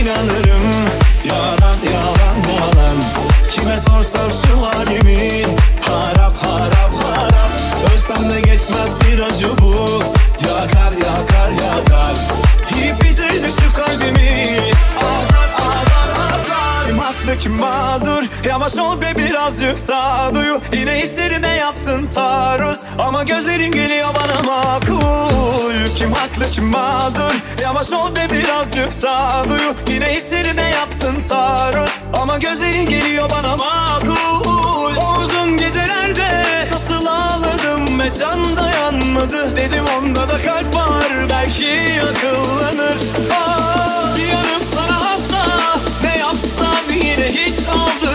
inanırım. Yalan yalan yalan Kime sorsam şu halimi Harap harap harap. Ölsem de geçmez Yavaş ol be birazcık sağduyu Yine hislerime yaptın taarruz. Ama gözlerin geliyor bana makul. Kim haklı kim mağdur? Yavaş ol be birazcık sağduyu Yine hislerime yaptın taarruz. Ama gözlerin geliyor bana makul. O uzun gecelerde Nasıl ağladım ve can dayanmadı. Dedim onda da kalp var Belki akıllanır. Aa, Bir yanım sana hasta. Ne yapsam yine hiç aldırmadı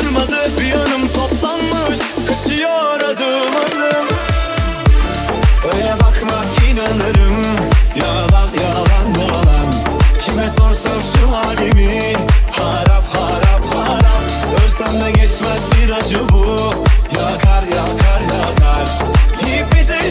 Kime sorsam şu halimi. Harap harap harap. Ölsem de geçmez bir acı bu. Yakar yakar yakar. Yiyip bitirdi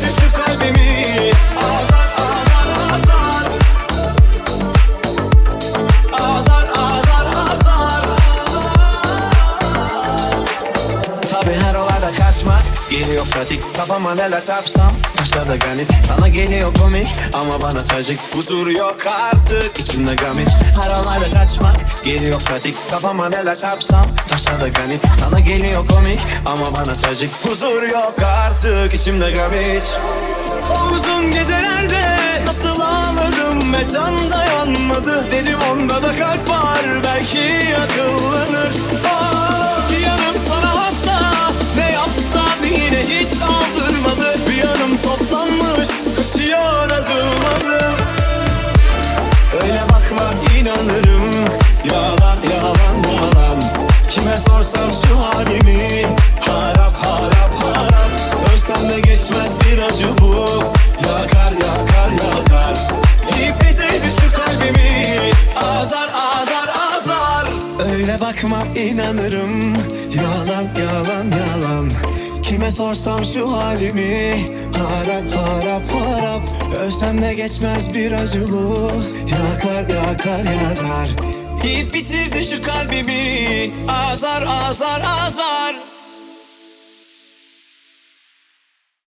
Geliyor pratik. Kafama neler çarpsam Taşlarda ganit Sana geliyor komik Ama bana trajik. Huzur yok artık içimde gamit Her olayda kaçmak Geliyor pratik. Kafama neler çarpsam Taşlarda ganit Sana geliyor komik Ama bana trajik. Huzur yok artık içimde gamit o uzun gecelerde nasıl ağladım ve can dayanmadı. Dedim onda da kalp var belki akıllanır inanırım Yalan yalan yalan. Kime sorsam şu halimi Harap harap harap. Ölsem de geçmez bir acı bu. Yakar yakar yakar. Yiyip bitirdi şu kalbimi. Azar azar azar. Öyle bakma inanırım. Yalan yalan yalan Kime sorsam şu halimi Harap harap harap. Ölsem de geçmez bir acı bu. Yakar yakar yakar. Yiyip bitirdi şu kalbimi. Azar azar azar